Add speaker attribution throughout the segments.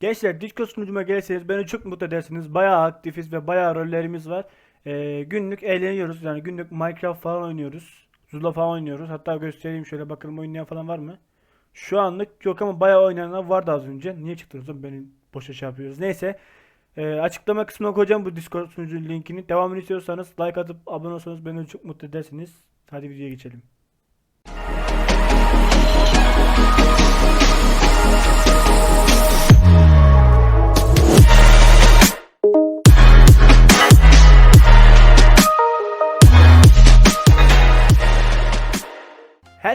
Speaker 1: Gençler Discord sunucuma gelirseniz beni çok mutlu edersiniz. Bayağı aktifiz ve bayağı rollerimiz var. Ee, günlük eğleniyoruz. Yani günlük Minecraft falan oynuyoruz. Zula falan oynuyoruz. Hatta göstereyim şöyle bakalım oynayan falan var mı? Şu anlık yok ama bayağı oynayanlar vardı az önce. Niye çıktınız? Beni boşa şey yapıyoruz. Neyse. Ee, açıklama kısmına koyacağım bu Discord sunucu linkini. Devamını istiyorsanız like atıp abone olsanız beni çok mutlu edersiniz. Hadi videoya geçelim.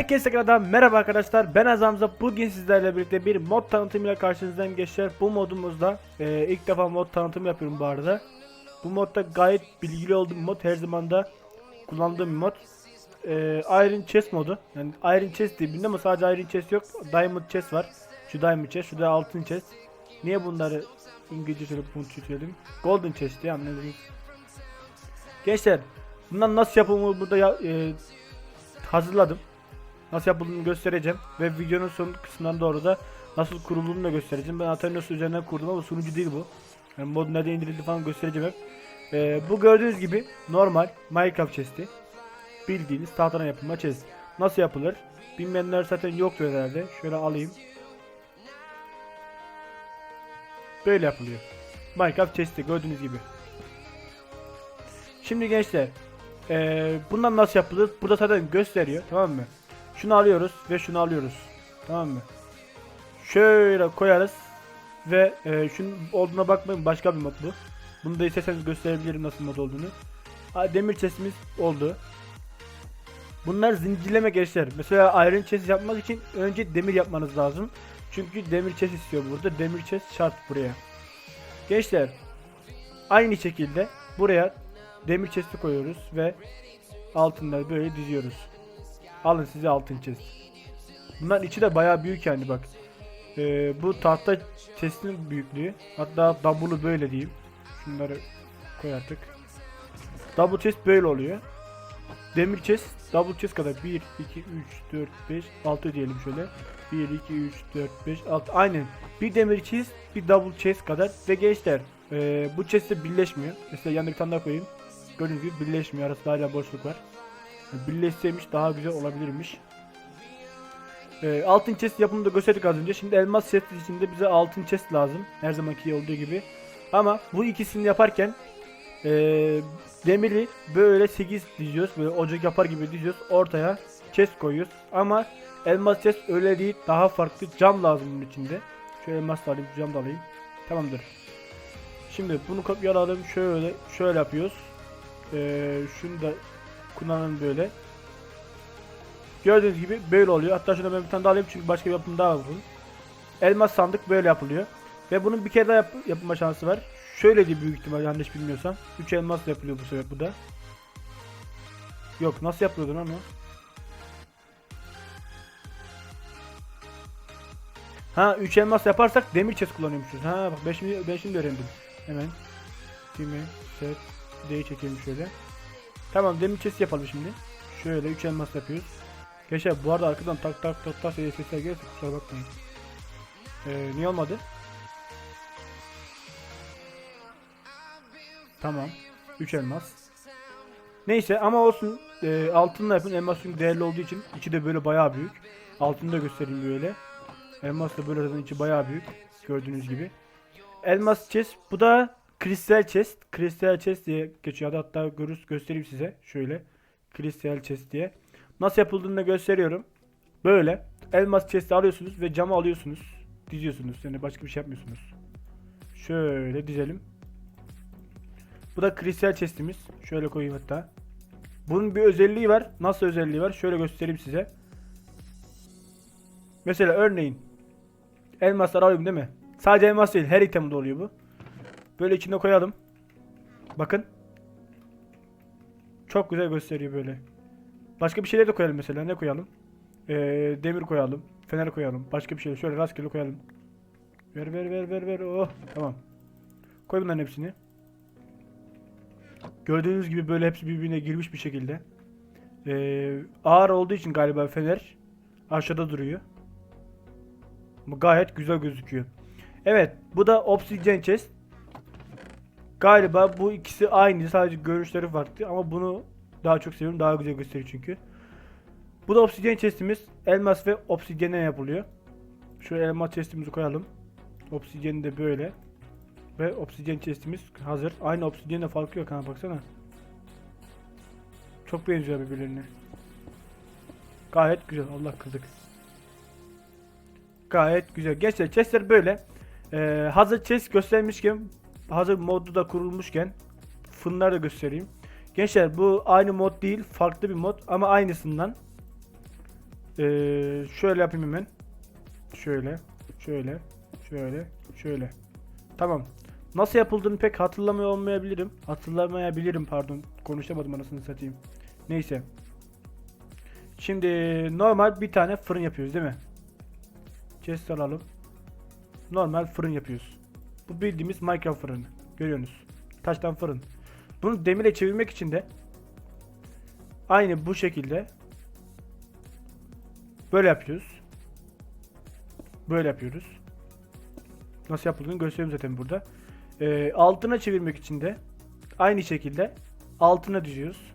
Speaker 1: Herkese tekrardan merhaba arkadaşlar. Ben Azamza bugün sizlerle birlikte bir mod tanıtımıyla karşınızdayım gençler. Bu modumuzda e, ilk defa mod tanıtımı yapıyorum bu arada. Bu modda gayet bilgili olduğum mod her zaman da kullandığım bir mod. E, Iron Chest modu. Yani Iron Chest diye bildim ama sadece Iron Chest yok. Diamond Chest var. Şu Diamond Chest şu da Altın Chest. Niye bunları İngilizce şöyle bunu söyledim Golden Chest diye anladınız Gençler bundan nasıl yapılır burada ya, e, hazırladım nasıl yapıldığını göstereceğim ve videonun son kısmından doğru da nasıl kurulduğunu da göstereceğim. Ben Athenios üzerinden kurdum ama sunucu değil bu. Yani mod nerede indirildi falan göstereceğim hep. Ee, bu gördüğünüz gibi normal Minecraft chest'i. Bildiğiniz tahtadan yapılma chest. Nasıl yapılır? Bilmeyenler zaten yoktur herhalde. Şöyle alayım. Böyle yapılıyor. Minecraft chest'i gördüğünüz gibi. Şimdi gençler ee, bundan nasıl yapılır? Burada zaten gösteriyor tamam mı? Şunu alıyoruz ve şunu alıyoruz. Tamam mı? Şöyle koyarız ve e, şunun olduğuna bakmayın başka bir mod bu. Bunu da isterseniz gösterebilirim nasıl mod olduğunu. Demir chestimiz oldu. Bunlar zincirleme gençler. Mesela iron chest yapmak için önce demir yapmanız lazım. Çünkü demir chest istiyor burada. Demir chest şart buraya. Gençler aynı şekilde buraya demir chest'i koyuyoruz ve altınları böyle diziyoruz. Alın size altın chest. Bunların içi de bayağı büyük yani bak. Ee, bu tahta chest'in büyüklüğü. Hatta double'ı böyle diyeyim. Şunları koy artık. Double chest böyle oluyor. Demir chest double chest kadar 1 2 3 4 5 6 diyelim şöyle. 1 2 3 4 5 6 aynen. Bir demir chest bir double chest kadar ve gençler ee, bu chest'te birleşmiyor. Mesela yanına bir tane daha koyayım. Gördüğünüz gibi birleşmiyor. Arasında hala boşluk var. Birleşseymiş daha güzel olabilirmiş. Ee, altın chest yapımını da gösterdik az önce. Şimdi elmas chest içinde bize altın chest lazım. Her zamanki olduğu gibi. Ama bu ikisini yaparken ee, demiri böyle 8 diziyoruz. Böyle ocak yapar gibi diziyoruz. Ortaya chest koyuyoruz. Ama elmas chest öyle değil. Daha farklı cam lazım bunun içinde. Şöyle elmas da alayım, cam da alayım. Tamamdır. Şimdi bunu kopyalayalım. Şöyle şöyle yapıyoruz. Ee, şunu da kullanın böyle. Gördüğünüz gibi böyle oluyor. Hatta şuna ben bir tane daha alayım çünkü başka bir yapım daha var bunun. Elmas sandık böyle yapılıyor. Ve bunun bir kere daha yap yapılma şansı var. Şöyle diye büyük ihtimal yanlış bilmiyorsam. 3 elmas yapılıyor bu sefer bu da. Yok nasıl yapılıyordu lan? Ha 3 elmas yaparsak demir chest kullanıyormuşuz. Ha bak ben şimdi öğrendim. Hemen. Kimi set D'yi çekelim şöyle. Tamam demir chest yapalım şimdi. Şöyle 3 elmas yapıyoruz. Gençler bu arada arkadan tak tak tak tak diye sesler gelirse kusura bakmayın. Ee, niye olmadı? Tamam. 3 elmas. Neyse ama olsun e, altınla yapın. Elmas çünkü değerli olduğu için içi de böyle bayağı büyük. Altını da göstereyim böyle. Elmas da böyle zaten içi bayağı büyük. Gördüğünüz gibi. Elmas chest. Bu da kristal chest. Kristal chest diye geçiyor. Hatta görürüz göstereyim size. Şöyle. Kristal chest diye. Nasıl yapıldığını da gösteriyorum. Böyle. Elmas chest'i alıyorsunuz ve camı alıyorsunuz. Diziyorsunuz. Yani başka bir şey yapmıyorsunuz. Şöyle dizelim. Bu da kristal chest'imiz. Şöyle koyayım hatta. Bunun bir özelliği var. Nasıl özelliği var? Şöyle göstereyim size. Mesela örneğin elmaslar alayım değil mi? Sadece elmas değil her itemde oluyor bu. Böyle içine koyalım. Bakın. Çok güzel gösteriyor böyle. Başka bir şeyler de koyalım mesela. Ne koyalım? Ee, demir koyalım. Fener koyalım. Başka bir şey. Şöyle rastgele koyalım. Ver ver ver ver ver. Oh tamam. Koy bunların hepsini. Gördüğünüz gibi böyle hepsi birbirine girmiş bir şekilde. Ee, ağır olduğu için galiba fener aşağıda duruyor. Ama gayet güzel gözüküyor. Evet bu da Obsidian Chest. Galiba bu ikisi aynı sadece görünüşleri farklı ama bunu daha çok seviyorum daha güzel gösteriyor çünkü. Bu da Obsidian Chest'imiz elmas ve obsidiyenden yapılıyor. Şöyle elmas chest'imizi koyalım. Obsidian de böyle. Ve obsidian chest'imiz hazır. Aynı obsidian'la farkı yok ha baksana. Çok benziyor birbirlerine. Gayet güzel. Allah kızık. Gayet güzel. Gençler chestler böyle. Ee, hazır chest göstermişken hazır modu da kurulmuşken fırınları da göstereyim. Gençler bu aynı mod değil. Farklı bir mod ama aynısından. Ee, şöyle yapayım hemen. Şöyle. Şöyle. Şöyle. Şöyle. Tamam. Nasıl yapıldığını pek hatırlamıyor olmayabilirim. Hatırlamayabilirim pardon. Konuşamadım anasını satayım. Neyse. Şimdi normal bir tane fırın yapıyoruz değil mi? Chest alalım. Normal fırın yapıyoruz. Bu bildiğimiz Minecraft fırını. Görüyorsunuz. Taştan fırın. Bunu demire çevirmek için de aynı bu şekilde böyle yapıyoruz. Böyle yapıyoruz. Nasıl yapıldığını gösteriyorum zaten burada. Ee, altına çevirmek için de aynı şekilde altına diziyoruz.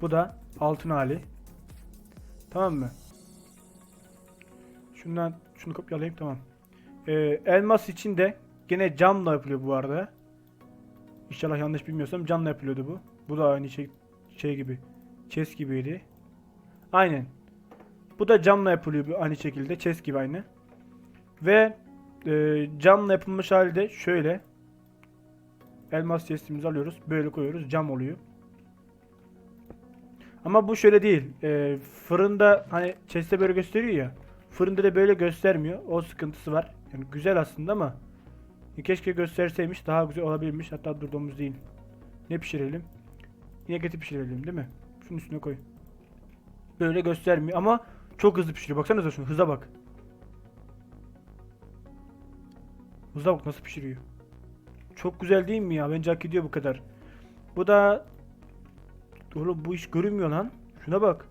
Speaker 1: Bu da altın hali. Tamam mı? Şundan şunu kopyalayayım tamam. Ee, elmas için de gene camla yapılıyor bu arada. İnşallah yanlış bilmiyorsam camla yapılıyordu bu. Bu da aynı şey şey gibi. Chest gibiydi. Aynen. Bu da camla yapılıyor aynı şekilde. Chest gibi aynı. Ve e, camla yapılmış hali de şöyle. Elmas chestimizi alıyoruz. Böyle koyuyoruz. Cam oluyor. Ama bu şöyle değil. E, fırında hani chest'te böyle gösteriyor ya. Fırında da böyle göstermiyor. O sıkıntısı var. Yani güzel aslında ama keşke gösterseymiş daha güzel olabilirmiş. Hatta durduğumuz değil. Ne pişirelim? Yine geti pişirelim değil mi? Şunun üstüne koy. Böyle göstermiyor ama çok hızlı pişiriyor. Baksanıza şunu hıza bak. Hıza bak nasıl pişiriyor. Çok güzel değil mi ya? Bence hak ediyor bu kadar. Bu da Oğlum bu iş görünmüyor lan. Şuna bak.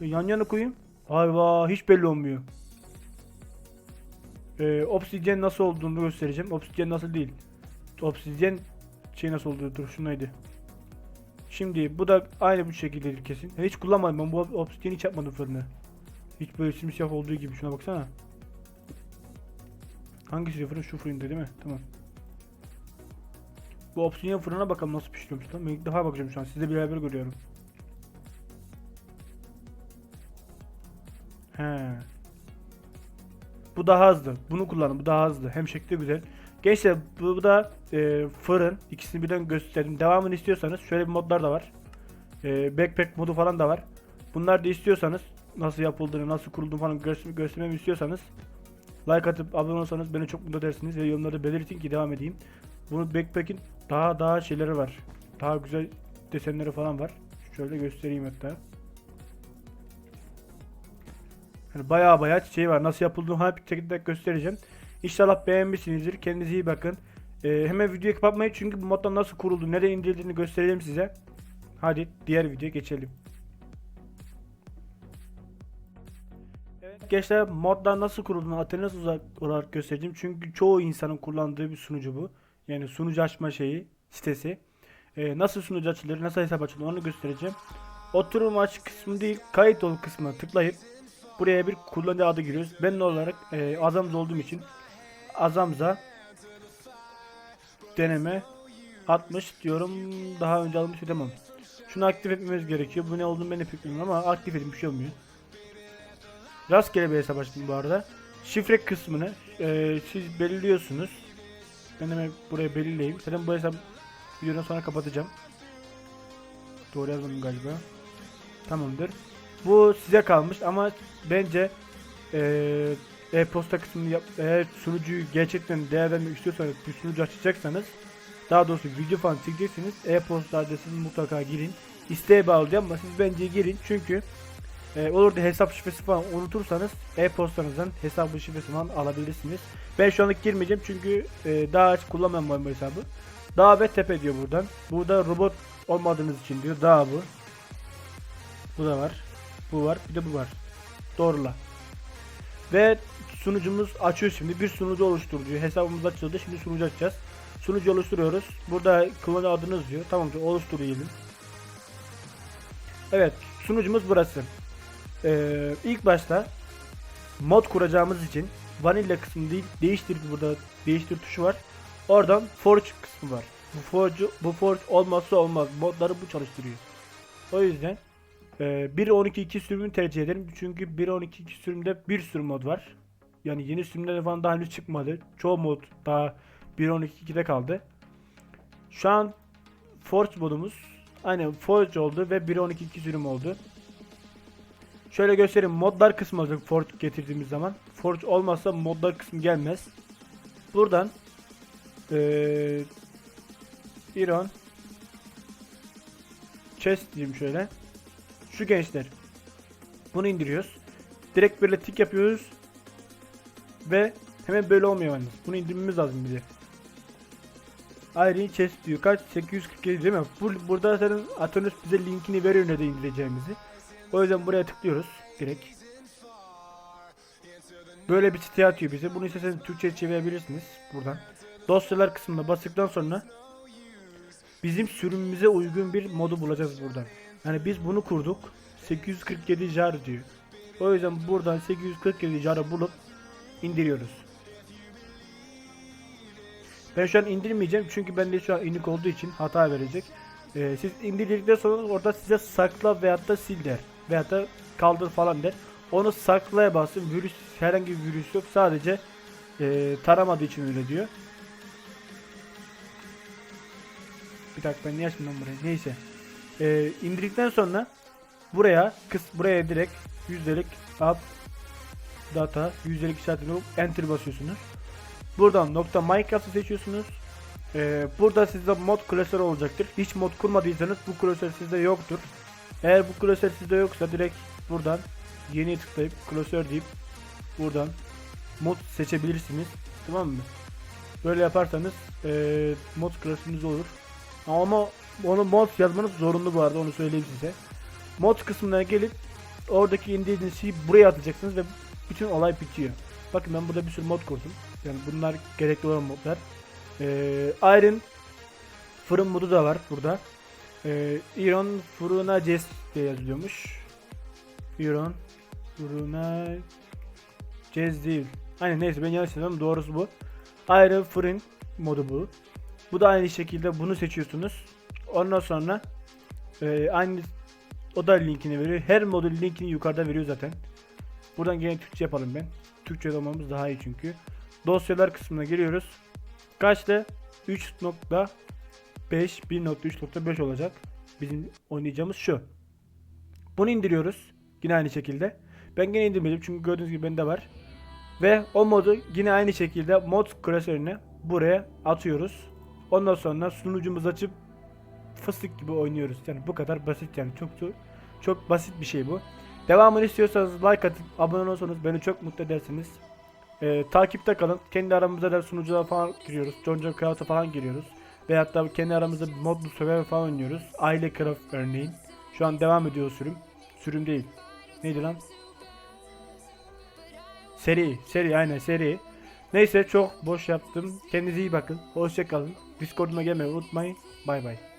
Speaker 1: Yan yana koyayım. Ayva hiç belli olmuyor. Ee, obsidyen nasıl olduğunu göstereceğim. Obsidyen nasıl değil. Obsidyen şey nasıl olduğu dur şunaydı. Şimdi bu da aynı bu şekildedir kesin. Hiç kullanmadım ben bu obsidyeni hiç yapmadım fırını. Hiç böyle simsiyah olduğu gibi şuna baksana. Hangisi fırın? Şu fırında değil mi? Tamam. Bu obsidyen fırına bakalım nasıl pişiriyormuş lan. Ben ilk defa bakacağım şu an. Sizle beraber görüyorum. He. Bu daha hızlı. Bunu kullanın. Bu daha hızlı. Hem şekli güzel. Gençler bu, bu da e, fırın. İkisini birden gösterdim. Devamını istiyorsanız şöyle bir modlar da var. E, backpack modu falan da var. Bunlar da istiyorsanız nasıl yapıldığını, nasıl kurulduğunu falan göster göstermemi istiyorsanız like atıp abone olsanız beni çok mutlu edersiniz ve yorumlarda belirtin ki devam edeyim. Bunu backpack'in daha daha şeyleri var. Daha güzel desenleri falan var. Şöyle göstereyim hatta. Yani bayağı bayağı şey var. Nasıl yapıldığını hep tek tek göstereceğim. İnşallah beğenmişsinizdir. Kendinize iyi bakın. Ee, hemen videoyu kapatmayın çünkü bu moddan nasıl kuruldu, nereye indirildiğini göstereceğim size. Hadi diğer videoya geçelim. Evet gençler moddan nasıl kurulduğunu uzak olarak göstereceğim. Çünkü çoğu insanın kullandığı bir sunucu bu. Yani sunucu açma şeyi, sitesi. Ee, nasıl sunucu açılır, nasıl hesap açılır onu göstereceğim. Oturum aç kısmı değil, kayıt ol kısmına tıklayıp buraya bir kullanıcı adı giriyoruz. Ben olarak e, Azamza olduğum için Azamza deneme 60 diyorum. Daha önce almış tamam. Şunu aktif etmemiz gerekiyor. Bu ne olduğunu ben de bilmiyorum ama aktif edin bir şey olmuyor. Rastgele bir hesap açtım bu arada. Şifre kısmını e, siz belirliyorsunuz. Ben hemen buraya belirleyeyim. Zaten bu hesap videodan sonra kapatacağım. Doğru yazmadım galiba. Tamamdır. Bu size kalmış ama bence eee e-posta kısmını yap, eğer sunucuyu gerçekten değerlendirmek istiyorsanız bir sunucu açacaksanız daha doğrusu video falan çekeceksiniz e-posta adresini mutlaka girin. İsteğe bağlı değil ama siz bence girin çünkü e, olur da hesap şifresi falan unutursanız e-postanızdan hesap şifresi falan alabilirsiniz. Ben şu anlık girmeyeceğim çünkü e, daha hiç kullanmam bu hesabı. Dağ ve tepe diyor buradan. Burada robot olmadığınız için diyor. Dağ bu. Bu da var. Bu var. Bir de bu var. Doğrula. Ve sunucumuz açıyor şimdi. Bir sunucu oluştur diyor. Hesabımız açıldı. Şimdi sunucu açacağız. Sunucu oluşturuyoruz. Burada kullanıcı adınız diyor. Tamam. Oluştur. Evet. Sunucumuz burası. Ee, ilk başta mod kuracağımız için vanilla kısmı değil değiştir burada değiştir tuşu var. Oradan forge kısmı var. Bu forge bu forge olmazsa olmaz. Modları bu çalıştırıyor. O yüzden e, 1.12.2 sürümünü tercih ederim. Çünkü 1.12.2 sürümde bir sürü mod var. Yani yeni sürümler falan daha henüz çıkmadı. Çoğu mod daha 1.12.2'de kaldı. Şu an Forge modumuz aynen Forge oldu ve 1.12.2 sürüm oldu. Şöyle göstereyim. Modlar kısmı olacak Forge getirdiğimiz zaman. Forge olmazsa modlar kısmı gelmez. Buradan eee Iron Chest diyeyim şöyle. Şu gençler. Bunu indiriyoruz. Direkt böyle tik yapıyoruz. Ve hemen böyle olmuyor yalnız. Bunu indirmemiz lazım bize. Iron Chest diyor. Kaç? 847 değil mi? Bu, burada zaten Atonus bize linkini veriyor ne de indireceğimizi. O yüzden buraya tıklıyoruz direkt. Böyle bir site atıyor bize. Bunu isterseniz Türkçe çevirebilirsiniz buradan. Dosyalar kısmına bastıktan sonra bizim sürümümüze uygun bir modu bulacağız buradan. Yani biz bunu kurduk. 847 jar diyor. O yüzden buradan 847 jarı bulup indiriyoruz. Ben şu an indirmeyeceğim çünkü bende şu an unik olduğu için hata verecek. Ee, siz indirdikten sonra orada size sakla veyahut da sil der. Veyahut da kaldır falan der. Onu saklaya basın. Virüs herhangi bir virüs yok. Sadece e, taramadığı için öyle diyor. Bir dakika ben niye lan burayı? Neyse. Ee, indirdikten sonra buraya kıs buraya direkt yüzdelik up data yüzdelik işaretini enter basıyorsunuz. Buradan nokta Minecraft'ı seçiyorsunuz. Ee, burada sizde mod klasörü olacaktır. Hiç mod kurmadıysanız bu klasör sizde yoktur. Eğer bu klasör sizde yoksa direkt buradan yeni tıklayıp klasör deyip buradan mod seçebilirsiniz. Tamam mı? Böyle yaparsanız ee, mod klasörünüz olur. Ama onu mod yazmanız zorunlu bu arada onu söyleyeyim size. Mod kısmına gelip oradaki indirdiğiniz şeyi buraya atacaksınız ve bütün olay bitiyor. Bakın ben burada bir sürü mod kurdum. Yani bunlar gerekli olan modlar. Ee, Iron fırın modu da var burada. Ee, Iron fırına Jess diye yazılıyormuş. Iron fırına Jess değil. Aynen neyse ben yanlış söyledim. Doğrusu bu. Iron fırın modu bu. Bu da aynı şekilde bunu seçiyorsunuz. Ondan sonra e, aynı o da linkini veriyor. Her modül linkini yukarıda veriyor zaten. Buradan gene Türkçe yapalım ben. Türkçe olmamız daha iyi çünkü. Dosyalar kısmına giriyoruz. Kaçtı? 3.5 1.3.5 olacak. Bizim oynayacağımız şu. Bunu indiriyoruz. Yine aynı şekilde. Ben gene indirmedim çünkü gördüğünüz gibi bende var. Ve o modu yine aynı şekilde mod klasörüne buraya atıyoruz. Ondan sonra sunucumuzu açıp fıstık gibi oynuyoruz. Yani bu kadar basit yani çok çok, çok basit bir şey bu. Devamını istiyorsanız like atıp abone olursanız beni çok mutlu edersiniz. Ee, takipte kalın. Kendi aramızda da sunucular falan giriyoruz. John Craft'a falan giriyoruz. Veyahut da kendi aramızda modlu server falan oynuyoruz. Aile Craft örneğin. Şu an devam ediyor sürüm. Sürüm değil. Neydi lan? Seri. Seri aynen seri. Neyse çok boş yaptım. Kendinize iyi bakın. Hoşçakalın. Discord'uma gelmeyi unutmayın. Bay bay.